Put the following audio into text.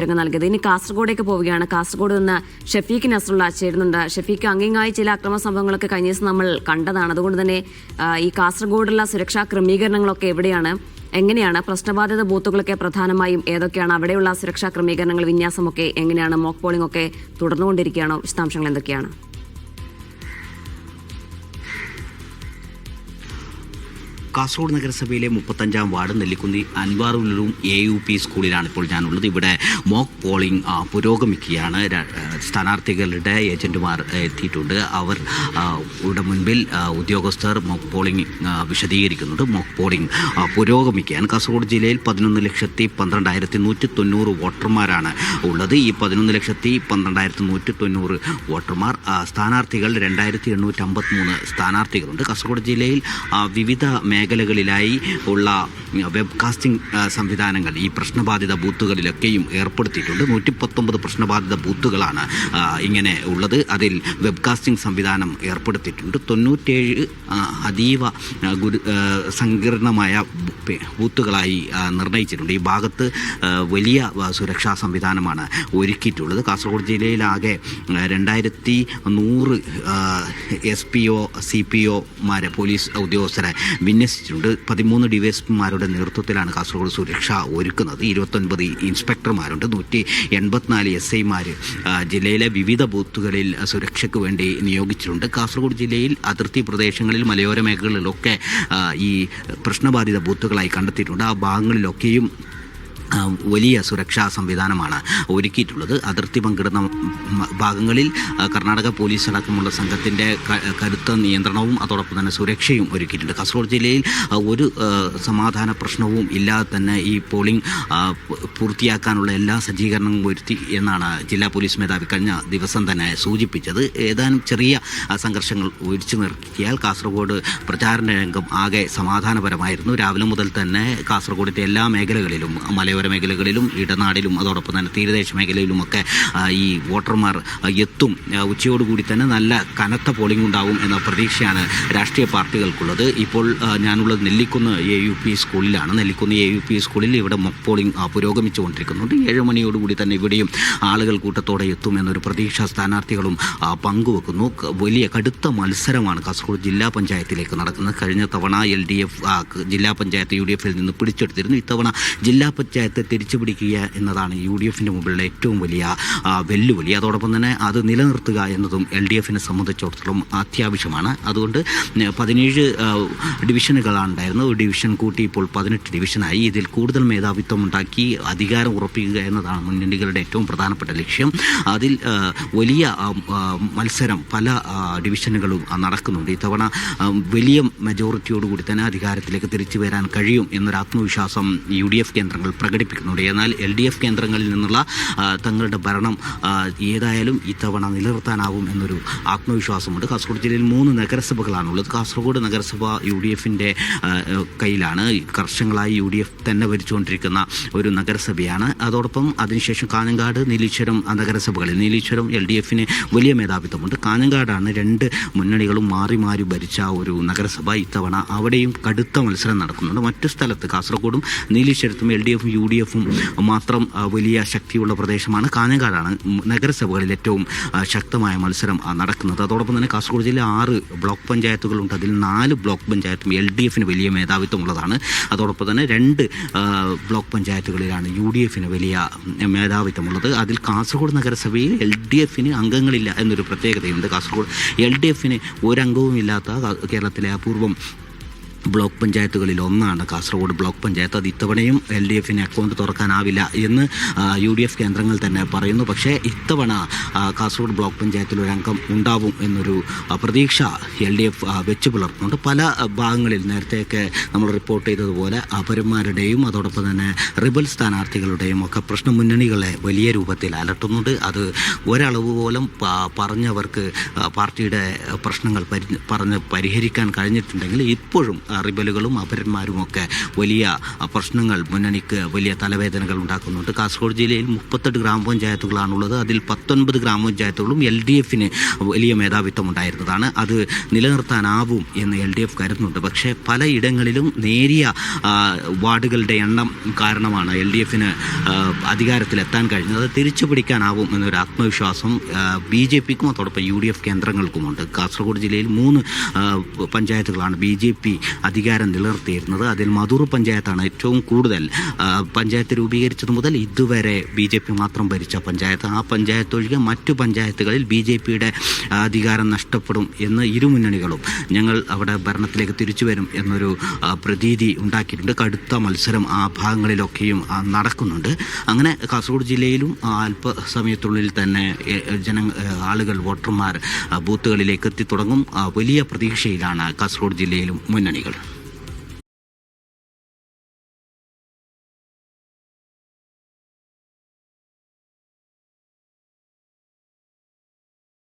വിവരങ്ങൾ നൽകിയത്. ഇനി കാസർഗോഡേക്ക് പോവുകയാണ്. കാസർഗോഡ് നിന്ന് ഷഫീഖ് നസറുള്ള ചേരുന്നുണ്ട്. ഷഫീഖ് അങ്ങിങ്ങായി ചില അക്രമ സംഭവങ്ങളൊക്കെ കഴിഞ്ഞ ദിവസം നമ്മൾ കണ്ടതാണ്. അതുകൊണ്ട് തന്നെ ഈ കാസർഗോഡുള്ള സുരക്ഷാ ക്രമീകരണങ്ങളൊക്കെ എവിടെയാണ്? എങ്ങനെയാണ്? പ്രശ്നബാധിത ബൂത്തുകളൊക്കെ പ്രധാനമായും ഏതൊക്കെയാണ്? അവിടെയുള്ള സുരക്ഷാ ക്രമീകരണങ്ങൾ വിന്യാസമൊക്കെ എങ്ങനെയാണ്? മോക്ക് പോളിംഗ് ഒക്കെ തുടർന്നുകൊണ്ടിരിക്കുകയാണോ? വിശദാംശങ്ങൾ എന്തൊക്കെയാണ്? കാസർഗോഡ് നഗരസഭയിലെ മുപ്പത്തഞ്ചാം വാർഡ് നെല്ലിക്കുന്നി അൻവാറുലും എ യു പി സ്കൂളിലാണ് ഇപ്പോൾ ഞാനുള്ളത്. ഇവിടെ മോക്ക് പോളിംഗ് പുരോഗമിക്കുകയാണ്. സ്ഥാനാർത്ഥികളുടെ ഏജന്റുമാർ എത്തിയിട്ടുണ്ട്. അവർ ഇവിടെ മുൻപിൽ ഉദ്യോഗസ്ഥർ മോക്ക് പോളിംഗ് വിശദീകരിക്കുന്നുണ്ട്. മോക്ക് പോളിംഗ് പുരോഗമിക്കുകയാണ്. കാസർഗോഡ് ജില്ലയിൽ പതിനൊന്ന് ലക്ഷത്തി പന്ത്രണ്ടായിരത്തി നൂറ്റി തൊണ്ണൂറ് വോട്ടർമാരാണ് ഉള്ളത്. ഈ പതിനൊന്ന് ലക്ഷത്തി പന്ത്രണ്ടായിരത്തി നൂറ്റി തൊണ്ണൂറ് വോട്ടർമാർ സ്ഥാനാർത്ഥികൾ രണ്ടായിരത്തി എണ്ണൂറ്റി അമ്പത്തി മൂന്ന് സ്ഥാനാർത്ഥികളുണ്ട്. കാസർഗോഡ് ജില്ലയിൽ വിവിധ വിവിധ മേഖലകളിലായി ഉള്ള വെബ് കാസ്റ്റിംഗ് സംവിധാനങ്ങൾ ഈ പ്രശ്നബാധിത ബൂത്തുകളിലൊക്കെയും ഏർപ്പെടുത്തിയിട്ടുണ്ട്. നൂറ്റി പത്തൊമ്പത് പ്രശ്നബാധിത ബൂത്തുകളാണ് ഇങ്ങനെ ഉള്ളത്. അതിൽ വെബ് കാസ്റ്റിംഗ് സംവിധാനം ഏർപ്പെടുത്തിയിട്ടുണ്ട്. തൊണ്ണൂറ്റേഴ് അതീവ ഗുരു സങ്കീർണമായ ബൂത്തുകളായി നിർണയിച്ചിട്ടുണ്ട്. ഈ ഭാഗത്ത് വലിയ സുരക്ഷാ സംവിധാനമാണ് ഒരുക്കിയിട്ടുള്ളത്. കാസർഗോഡ് ജില്ലയിലാകെ രണ്ടായിരത്തി നൂറ് S P O C P ഒമാരെ police ഉദ്യോഗസ്ഥരെ വിന്യസിച്ചിട്ടുണ്ട് പതിമൂന്ന് ഡിവൈഎസ്പിമാരുടെ നേതൃത്വത്തിലാണ് കാസർഗോഡ് സുരക്ഷ ഒരുക്കുന്നത്. ഇരുപത്തൊൻപത് ഇൻസ്പെക്ടർമാരുണ്ട്. നൂറ്റി എൺപത്തിനാല് എസ് ഐമാർ ജില്ലയിലെ വിവിധ ബൂത്തുകളിൽ സുരക്ഷയ്ക്ക് വേണ്ടി നിയോഗിച്ചിട്ടുണ്ട്. കാസർഗോഡ് ജില്ലയിൽ അതിർത്തി പ്രദേശങ്ങളിൽ മലയോര മേഖലകളിലൊക്കെ ഈ പ്രശ്നബാധിത ബൂത്തുകളായി കണ്ടെത്തിയിട്ടുണ്ട്. ആ ഭാഗങ്ങളിലൊക്കെയും വലിയ സുരക്ഷാ സംവിധാനമാണ് ഒരുക്കിയിട്ടുള്ളത്. അതിർത്തി പങ്കിടുന്ന ഭാഗങ്ങളിൽ കർണാടക പോലീസ് അടക്കമുള്ള സംഘത്തിന്റെ കരുത്ത നിയന്ത്രണവും അതോടൊപ്പം തന്നെ സുരക്ഷയും ഒരുക്കിയിട്ടുണ്ട്. കാസർഗോഡ് ജില്ലയിൽ ഒരു സമാധാന പ്രശ്നവും ഇല്ലാതെ തന്നെ ഈ പോളിംഗ് പൂർത്തിയാക്കാനുള്ള എല്ലാ സജ്ജീകരണങ്ങളും ഒരുത്തി എന്നാണ് ജില്ലാ പോലീസ് മേധാവി കഴിഞ്ഞ ദിവസം തന്നെ സൂചിപ്പിച്ചത്. ഏതാനും ചെറിയ സംഘർഷങ്ങൾ ഒഴിച്ചു നിർത്തിയാൽ കാസർഗോഡ് പ്രചാരണ രംഗം ആകെ സമാധാനപരമായിരുന്നു. രാവിലെ മുതൽ തന്നെ കാസർഗോഡിന്റെ എല്ലാ മേഖലകളിലും മലയോര മേഖലകളിലും ഇടനാടിലും അതോടൊപ്പം തന്നെ തീരദേശ മേഖലയിലുമൊക്കെ ഈ വോട്ടർമാർ എത്തും. ഉച്ചയോടുകൂടി തന്നെ നല്ല കനത്ത പോളിംഗ് ഉണ്ടാവും എന്ന പ്രതീക്ഷയാണ് രാഷ്ട്രീയ പാർട്ടികൾക്കുള്ളത്. ഇപ്പോൾ ഞാനുള്ളത് നെല്ലിക്കുന്ന് എ യു പി സ്കൂളിലാണ്. നെല്ലിക്കുന്ന് എ യു പി സ്കൂളിൽ ഇവിടെ മൊക്ക് പോളിംഗ് പുരോഗമിച്ചു പുരോഗമിച്ചുകൊണ്ടിരിക്കുന്നുണ്ട്. ഏഴ് മണിയോടുകൂടി തന്നെ ഇവിടെയും ആളുകൾ കൂട്ടത്തോടെ എത്തുമെന്നൊരു പ്രതീക്ഷ സ്ഥാനാർത്ഥികളും പങ്കുവെക്കുന്നു. വലിയ കടുത്ത മത്സരമാണ് കാസർഗോഡ് ജില്ലാ പഞ്ചായത്തിലേക്ക് നടക്കുന്നത്. കഴിഞ്ഞ തവണ എൽ ഡി എഫ് ജില്ലാ പഞ്ചായത്ത് യു ഡി എഫിൽ നിന്ന് പിടിച്ചെടുത്തിരുന്നു. ഇത്തവണ ജില്ലാ പഞ്ചായത്ത് തിരിച്ചു പിടിക്കുക എന്നതാണ് യു ഡി എഫിന്റെ മുമ്പിലുള്ള ഏറ്റവും വലിയ വെല്ലുവിളി. അതോടൊപ്പം തന്നെ അത് നിലനിർത്തുക എന്നതും എൽ ഡി എഫിനെ സംബന്ധിച്ചിടത്തോളം അത്യാവശ്യമാണ്. അതുകൊണ്ട് പതിനേഴ് ഡിവിഷനുകളാണ് ഉണ്ടായിരുന്നത് ഒരു ഡിവിഷൻ കൂട്ടി ഇപ്പോൾ പതിനെട്ട് ഡിവിഷനായി. ഇതിൽ കൂടുതൽ മേധാവിത്വം ഉണ്ടാക്കി അധികാരം ഉറപ്പിക്കുക എന്നതാണ് മുന്നണികളുടെ ഏറ്റവും പ്രധാനപ്പെട്ട ലക്ഷ്യം. അതിൽ വലിയ മത്സരം പല ഡിവിഷനുകളും നടക്കുന്നുണ്ട്. ഇത്തവണ വലിയ മെജോറിറ്റിയോടുകൂടി തന്നെ അധികാരത്തിലേക്ക് തിരിച്ചു വരാൻ കഴിയും എന്നൊരു ആത്മവിശ്വാസം യു ഡി എഫ് കേന്ദ്രങ്ങൾ പ്രകടിപ്പിക്കുന്നുണ്ട് എന്നാൽ എൽ ഡി എഫ് കേന്ദ്രങ്ങളിൽ നിന്നുള്ള തങ്ങളുടെ ഭരണം ഏതായാലും ഇത്തവണ നിലനിർത്താനാവും എന്നൊരു ആത്മവിശ്വാസമുണ്ട്. കാസർഗോഡ് ജില്ലയിൽ മൂന്ന് നഗരസഭകളാണുള്ളത്. കാസർഗോഡ് നഗരസഭ യു ഡി എഫിന്റെ കയ്യിലാണ്. കർഷങ്ങളായി യു ഡി എഫ് തന്നെ ഭരിച്ചുകൊണ്ടിരിക്കുന്ന ഒരു നഗരസഭയാണ്. അതോടൊപ്പം അതിനുശേഷം കാഞ്ഞങ്ങാട് നീലീശ്വരം നഗരസഭകളിൽ നീലീശ്വരം എൽ ഡി എഫിന് വലിയ മേധാവിത്വമുണ്ട്. കാഞ്ഞങ്ങാടാണ് രണ്ട് മുന്നണികളും മാറി മാറി ഭരിച്ച ഒരു നഗരസഭ ഇത്തവണ അവിടെയും കടുത്ത മത്സരം നടക്കുന്നുണ്ട്. മറ്റു സ്ഥലത്ത് കാസർഗോഡും നീലീശ്വരത്തും എൽ ഡി എഫും യു ഡി എഫും മാത്രം വലിയ ശക്തിയുള്ള പ്രദേശമാണ്. കാഞ്ഞങ്ങാടാണ് നഗരസഭകളിൽ ഏറ്റവും ശക്തമായ മത്സരം നടക്കുന്നത്. അതോടൊപ്പം തന്നെ കാസർഗോഡ് ജില്ല ആറ് ബ്ലോക്ക് പഞ്ചായത്തുകളുണ്ട്. അതിൽ നാല് ബ്ലോക്ക് പഞ്ചായത്തും എൽ ഡി എഫിന് വലിയ മേധാവിത്വമുള്ളതാണ് അതോടൊപ്പം തന്നെ രണ്ട് ബ്ലോക്ക് പഞ്ചായത്തുകളിലാണ് യു ഡി എഫിന് വലിയ മേധാവിത്വമുള്ളത് അതിൽ കാസർഗോഡ് നഗരസഭയിൽ എൽ ഡി എഫിന് അംഗങ്ങളില്ല എന്നൊരു പ്രത്യേകതയുണ്ട്. കാസർഗോഡ് എൽ ഡി എഫിന് ഒരംഗവും ഇല്ലാത്ത കേരളത്തിലെ അപൂർവം ബ്ലോക്ക് പഞ്ചായത്തുകളിൽ ഒന്നാണ്. കാസർഗോഡ് ബ്ലോക്ക് പഞ്ചായത്ത് അത് ഇത്തവണയും എൽ ഡി എഫിന് അക്കൗണ്ട് തുറക്കാനാവില്ല എന്ന് യു ഡി എഫ് കേന്ദ്രങ്ങൾ തന്നെ പറയുന്നു. പക്ഷേ ഇത്തവണ കാസർഗോഡ് ബ്ലോക്ക് പഞ്ചായത്തിൽ ഒരു അംഗം ഉണ്ടാവും എന്നൊരു പ്രതീക്ഷ എൽ ഡി എഫ് വെച്ച് പുലർത്തുന്നുണ്ട്. പല ഭാഗങ്ങളിൽ നേരത്തെയൊക്കെ നമ്മൾ റിപ്പോർട്ട് ചെയ്തതുപോലെ അപരന്മാരുടെയും അതോടൊപ്പം തന്നെ റിബൽ സ്ഥാനാർത്ഥികളുടെയും ഒക്കെ പ്രശ്ന മുന്നണികളെ വലിയ രൂപത്തിൽ അലട്ടുന്നുണ്ട്. അത് ഒരളവ് പോലും പറഞ്ഞവർക്ക് പാർട്ടിയുടെ പ്രശ്നങ്ങൾ പരി പറഞ്ഞ് പരിഹരിക്കാൻ കഴിഞ്ഞിട്ടുണ്ടെങ്കിൽ ഇപ്പോഴും റിബലുകളും അപരന്മാരുമൊക്കെ വലിയ പ്രശ്നങ്ങൾ മുന്നണിക്ക് വലിയ തലവേദനകൾ ഉണ്ടാക്കുന്നുണ്ട്. കാസർഗോഡ് ജില്ലയിൽ മുപ്പത്തെട്ട് ഗ്രാമപഞ്ചായത്തുകളാണുള്ളത്. അതിൽ പത്തൊൻപത് ഗ്രാമപഞ്ചായത്തുകളും എൽ ഡി എഫിന് വലിയ മേധാവിത്വം ഉണ്ടായിരുന്നതാണ് അത് നിലനിർത്താനാവും എന്ന് എൽ ഡി എഫ് കരുതുന്നുണ്ട്. പക്ഷേ പലയിടങ്ങളിലും നേരിയ വാർഡുകളുടെ എണ്ണം കാരണമാണ് എൽ ഡി എഫിന് അധികാരത്തിലെത്താൻ കഴിഞ്ഞത്. തിരിച്ചു പിടിക്കാനാവും എന്നൊരു ആത്മവിശ്വാസം ബി ജെ പിക്കും അതോടൊപ്പം യു ഡി എഫ് കേന്ദ്രങ്ങൾക്കുമുണ്ട്. കാസർഗോഡ് ജില്ലയിൽ മൂന്ന് പഞ്ചായത്തുകളാണ്. ബി ജെ പി അധികാരം നിലനിർത്തിയിരുന്നത്. അതിൽ മധൂർ പഞ്ചായത്താണ് ഏറ്റവും കൂടുതൽ പഞ്ചായത്ത് രൂപീകരിച്ചത് മുതൽ ഇതുവരെ ബി ജെ പി മാത്രം ഭരിച്ച പഞ്ചായത്ത്. ആ പഞ്ചായത്ത് ഒഴികെ മറ്റു പഞ്ചായത്തുകളിൽ ബി ജെ പിയുടെ അധികാരം നഷ്ടപ്പെടും എന്ന് ഇരുമുന്നണികളും ഞങ്ങൾ അവിടെ ഭരണത്തിലേക്ക് തിരിച്ചു വരും എന്നൊരു പ്രതീതി ഉണ്ടാക്കിയിട്ടുണ്ട്. കടുത്ത മത്സരം ആ ഭാഗങ്ങളിലൊക്കെയും നടക്കുന്നുണ്ട്. അങ്ങനെ കാസർഗോഡ് ജില്ലയിലും അല്പസമയത്തുള്ളിൽ തന്നെ ജന ആളുകൾ വോട്ടർമാർ ബൂത്തുകളിലേക്ക് എത്തിത്തുടങ്ങും തുടങ്ങും. വലിയ പ്രതീക്ഷയിലാണ് കാസർഗോഡ് ജില്ലയിലും മുന്നണികൾ. গেল